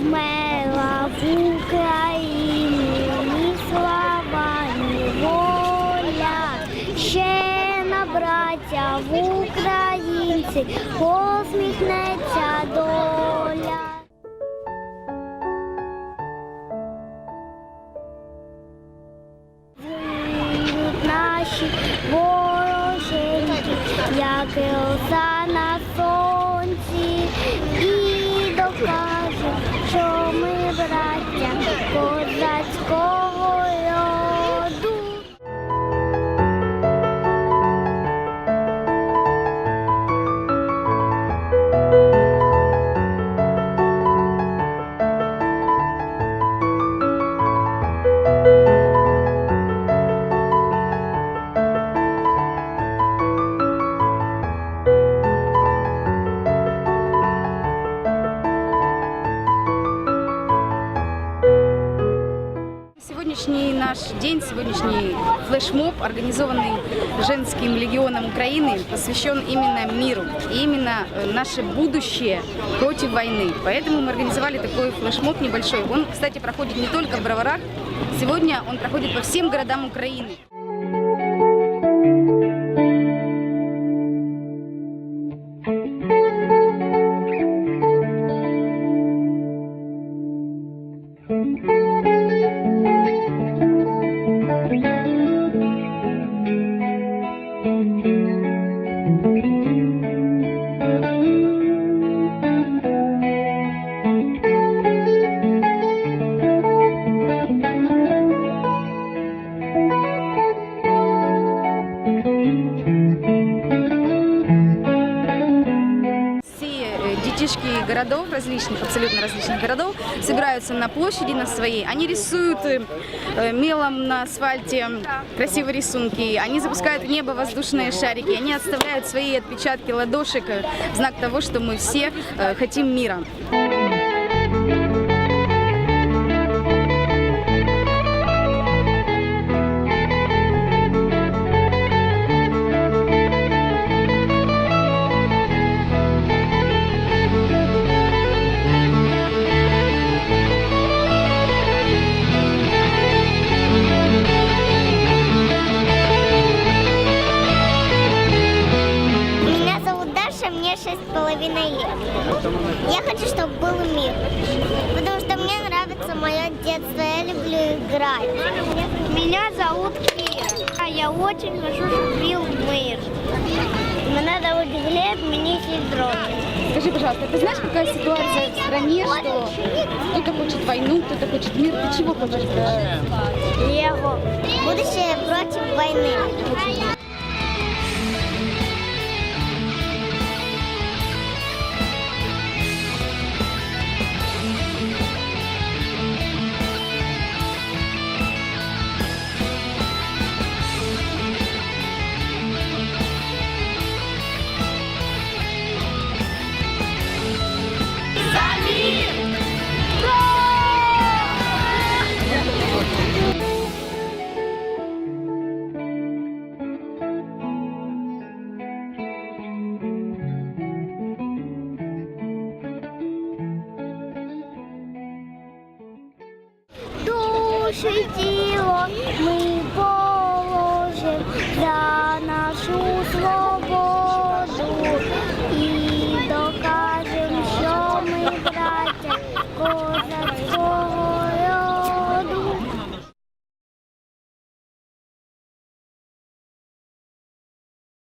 вмерла в Україні, ні слава, ні воля. Ще на браття в українці посміхнеться доля. Наші вороженьки, як роса на сонці, Сегодняшний наш день, сегодняшний флешмоб, организованный женским легионом Украины, посвящен именно миру и именно э, наше будущее против войны. Поэтому мы организовали такой флешмоб небольшой. Он, кстати, проходит не только в Броварах, сегодня он проходит по всем городам Украины. Детишки городов, различных, абсолютно различных городов, собираются на площади на своей. Они рисуют э, э, мелом на асфальте красивые рисунки. Они запускают в небо воздушные шарики. Они отставляют свои отпечатки ладошек э, в знак того, что мы все хотим мира. Мне шесть с половиной лет. Я хочу, чтобы был мир, потому что мне нравится мое детство, я люблю играть. Меня зовут Кира, я очень хочу, чтобы был мир. Меня зовут Глеб, мне шесть років. Скажи, пожалуйста, ты знаешь, какая ситуация в стране, что кто-то хочет войну, кто-то хочет мир? Ты чего хочешь? Лего. Будущее против войны. Душу і тіло ми положим за нашу свободу Oh.